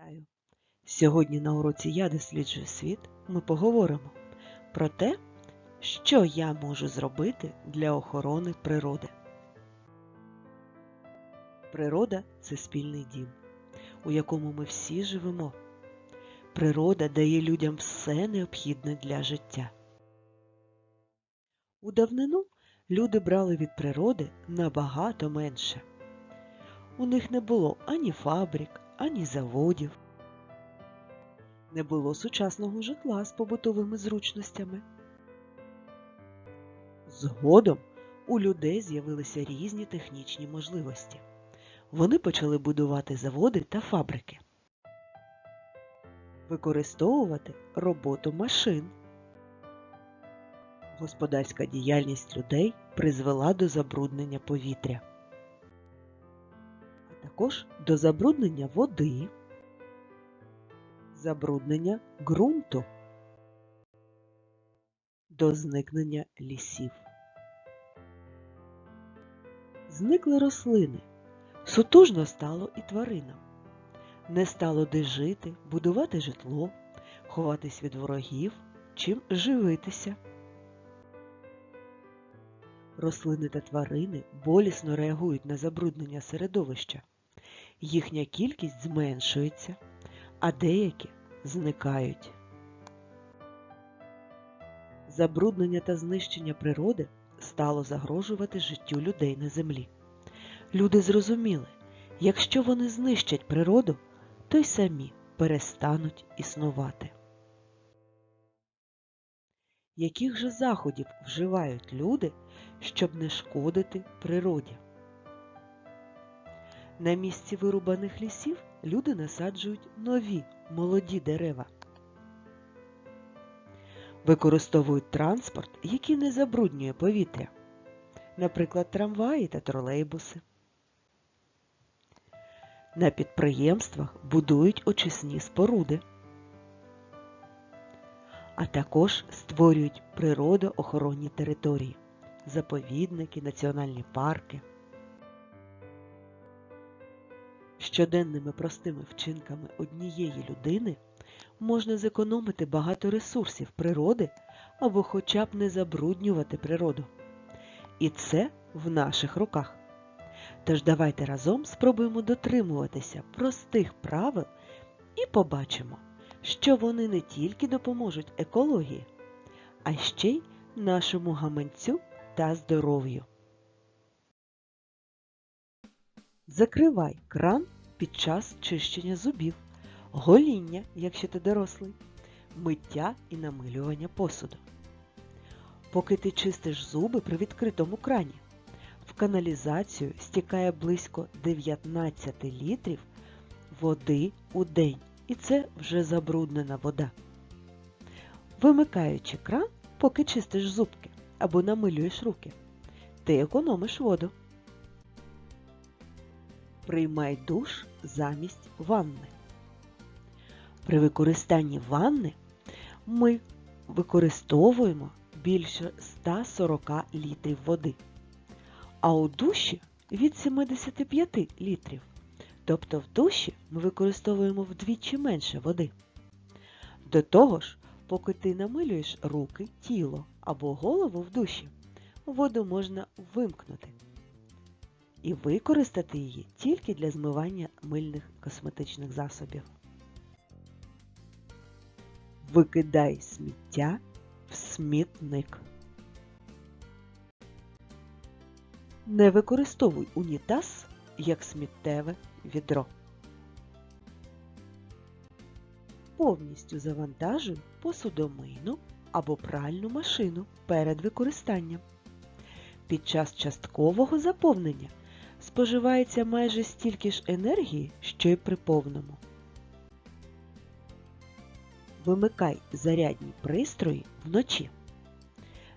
Вітаю! Сьогодні на уроці Я досліджую світ ми поговоримо про те, що я можу зробити для охорони природи. Природа це спільний дім, у якому ми всі живемо. Природа дає людям все необхідне для життя. У давнину люди брали від природи набагато менше. У них не було ані фабрик, ані заводів. Не було сучасного житла з побутовими зручностями. Згодом у людей з'явилися різні технічні можливості. Вони почали будувати заводи та фабрики, використовувати роботу машин. Господарська діяльність людей призвела до забруднення повітря також до забруднення води, забруднення ґрунту, до зникнення лісів. Зникли рослини, сутужно стало і тваринам. Не стало де жити, будувати житло, ховатись від ворогів, чим живитися. Рослини та тварини болісно реагують на забруднення середовища. Їхня кількість зменшується, а деякі зникають. Забруднення та знищення природи стало загрожувати життю людей на землі. Люди зрозуміли, якщо вони знищать природу, то й самі перестануть існувати. Яких же заходів вживають люди, щоб не шкодити природі? На місці вирубаних лісів люди насаджують нові молоді дерева. Використовують транспорт, який не забруднює повітря, наприклад, трамваї та тролейбуси. На підприємствах будують очисні споруди, а також створюють природоохоронні території, заповідники, національні парки. Щоденними простими вчинками однієї людини можна зекономити багато ресурсів природи або хоча б не забруднювати природу. І це в наших руках. Тож давайте разом спробуємо дотримуватися простих правил і побачимо, що вони не тільки допоможуть екології, а ще й нашому гаманцю та здоров'ю. Закривай кран під час чищення зубів, гоління, якщо ти дорослий, миття і намилювання посуду. Поки ти чистиш зуби при відкритому крані, в каналізацію стікає близько 19 літрів води у день, і це вже забруднена вода. Вимикаючи кран, поки чистиш зубки або намилюєш руки, ти економиш воду. Приймай душ замість ванни. При використанні ванни ми використовуємо більше 140 літрів води, а у душі від 75 літрів. Тобто в душі ми використовуємо вдвічі менше води. До того ж, поки ти намилюєш руки, тіло або голову в душі, воду можна вимкнути і використати її тільки для змивання мильних косметичних засобів. Викидай сміття в смітник. Не використовуй унітаз як сміттєве відро. Повністю завантажуй посудомийну або пральну машину перед використанням. Під час часткового заповнення споживається майже стільки ж енергії, що й при повному. Вимикай зарядні пристрої вночі.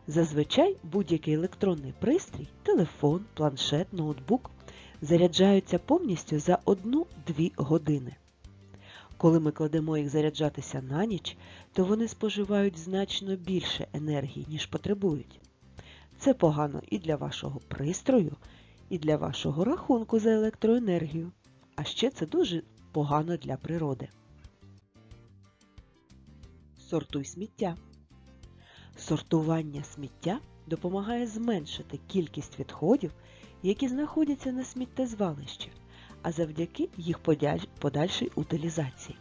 Зазвичай будь-який електронний пристрій, телефон, планшет, ноутбук заряджаються повністю за 1-2 години. Коли ми кладемо їх заряджатися на ніч, то вони споживають значно більше енергії, ніж потребують. Це погано і для вашого пристрою, і для вашого рахунку за електроенергію. А ще це дуже погано для природи. Сортуй сміття. Сортування сміття допомагає зменшити кількість відходів, які знаходяться на сміттєзвалищі, а завдяки їх подальшій утилізації.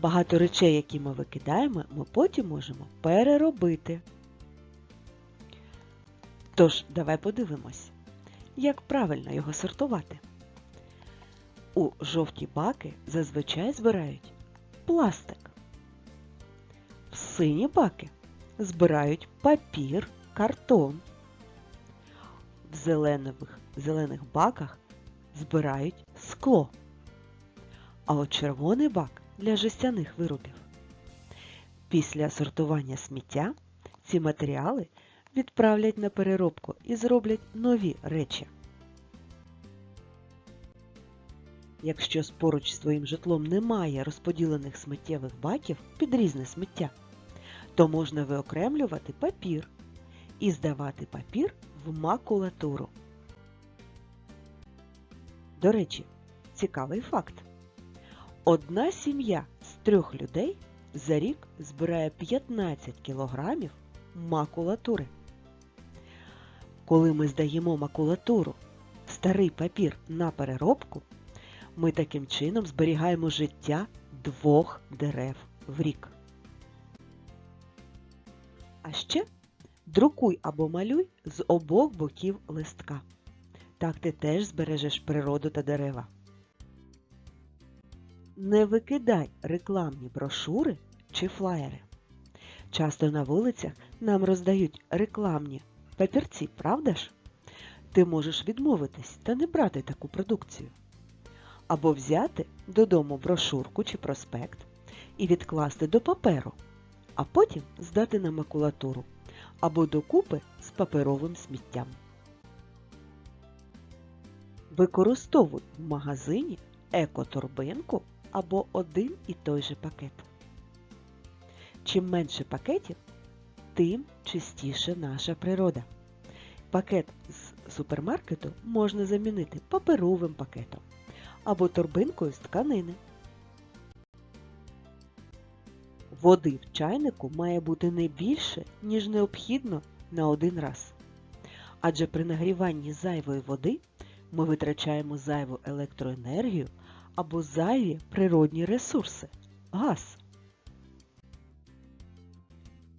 Багато речей, які ми викидаємо, ми потім можемо переробити. Тож, давай подивимось, як правильно його сортувати. У жовті баки зазвичай збирають пластик. В сині баки збирають папір, картон. В зелених, зелених баках збирають скло. А от червоний бак для жестяних виробів. Після сортування сміття ці матеріали відправлять на переробку і зроблять нові речі. Якщо поруч з твоїм житлом немає розподілених сміттєвих баків під різне сміття, то можна виокремлювати папір і здавати папір в макулатуру. До речі, цікавий факт. Одна сім'я з трьох людей за рік збирає 15 кілограмів макулатури. Коли ми здаємо макулатуру, старий папір на переробку, ми таким чином зберігаємо життя двох дерев в рік. А ще друкуй або малюй з обох боків листка. Так ти теж збережеш природу та дерева. Не викидай рекламні брошури чи флаєри. Часто на вулицях нам роздають рекламні папірці, правда ж? Ти можеш відмовитись та не брати таку продукцію. Або взяти додому брошурку чи проспект і відкласти до паперу, а потім здати на макулатуру або докупи з паперовим сміттям. Використовуй в магазині екоторбинку або один і той же пакет. Чим менше пакетів, тим чистіше наша природа. Пакет з супермаркету можна замінити паперовим пакетом або торбинкою з тканини. Води в чайнику має бути не більше, ніж необхідно на один раз. Адже при нагріванні зайвої води ми витрачаємо зайву електроенергію або зайві природні ресурси газ.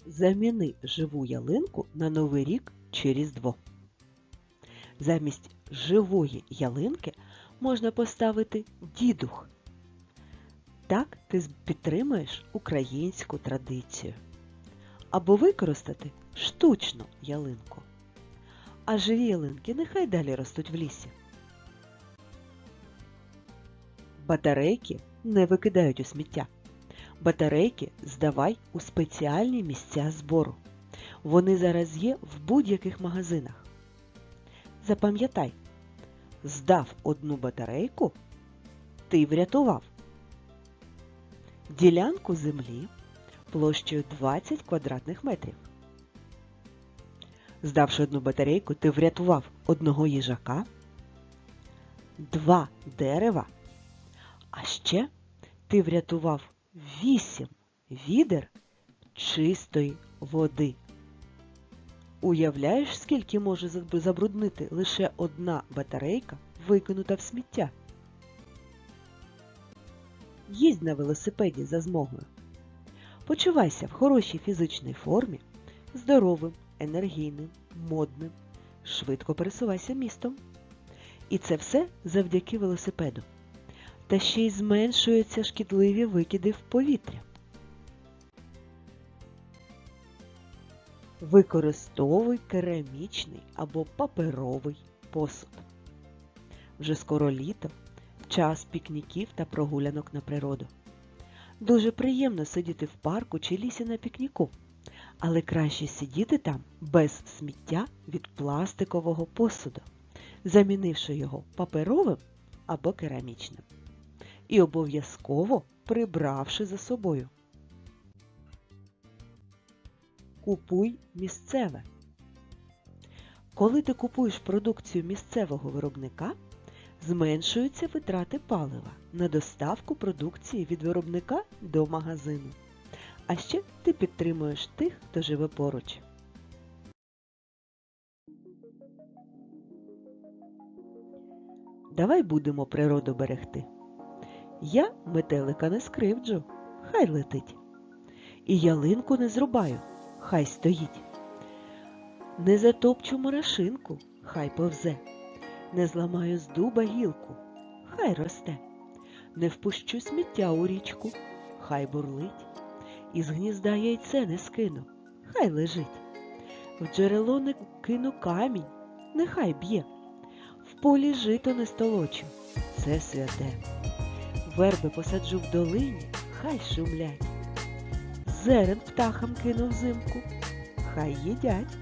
Заміни живу ялинку на Новий рік чи Різдво. Замість живої ялинки можна поставити дідух. Так ти підтримаєш українську традицію. Або використати штучну ялинку. А живі ялинки нехай далі ростуть в лісі. Батарейки не викидають у сміття. Батарейки здавай у спеціальні місця збору. Вони зараз є в будь-яких магазинах. Запам'ятай, здав одну батарейку, ти врятував ділянку землі площею 20 квадратних метрів. Здавши одну батарейку, ти врятував одного їжака, два дерева, а ще ти врятував 8 відер чистої води. Уявляєш, скільки може забруднити лише одна батарейка, викинута в сміття? Їздь на велосипеді за змогою. Почувайся в хорошій фізичній формі, здоровим, енергійним, модним, швидко пересувайся містом. І це все завдяки велосипеду. Та ще й зменшуються шкідливі викиди в повітря. Використовуй керамічний або паперовий посуд. Вже скоро літо, час пікніків та прогулянок на природу. Дуже приємно сидіти в парку чи лісі на пікніку, але краще сидіти там без сміття від пластикового посуду, замінивши його паперовим або керамічним. І обов'язково прибравши за собою. Купуй місцеве. Коли ти купуєш продукцію місцевого виробника, Зменшуються витрати палива на доставку продукції від виробника до магазину. А ще ти підтримуєш тих, хто живе поруч. Давай будемо природу берегти. Я метелика не скривджу, хай летить. І ялинку не зрубаю, хай стоїть. Не затопчу морошинку, хай повзе. Не зламаю з дуба гілку, хай росте. Не впущу сміття у річку, хай бурлить. Із гнізда яйце не скину, хай лежить. В джерело не кину камінь, нехай б'є. В полі жито не столочу, це святе. Верби посаджу в долині, хай шумлять. Зерен птахам кину взимку, хай їдять.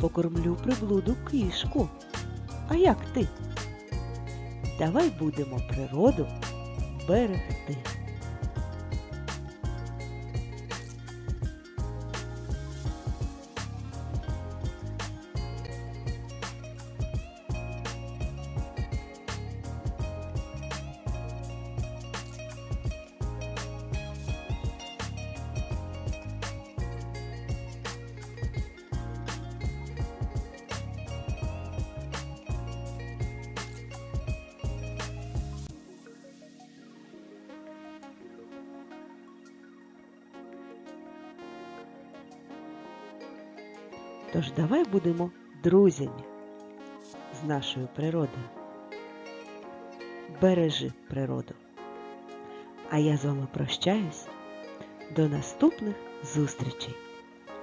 Покормлю приблуду кішку. А як ти? Давай будемо природу берегти. Тож давай будемо друзями з нашою природою. Бережи природу. А я з вами прощаюсь. До наступних зустрічей.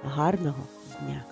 Гарного дня!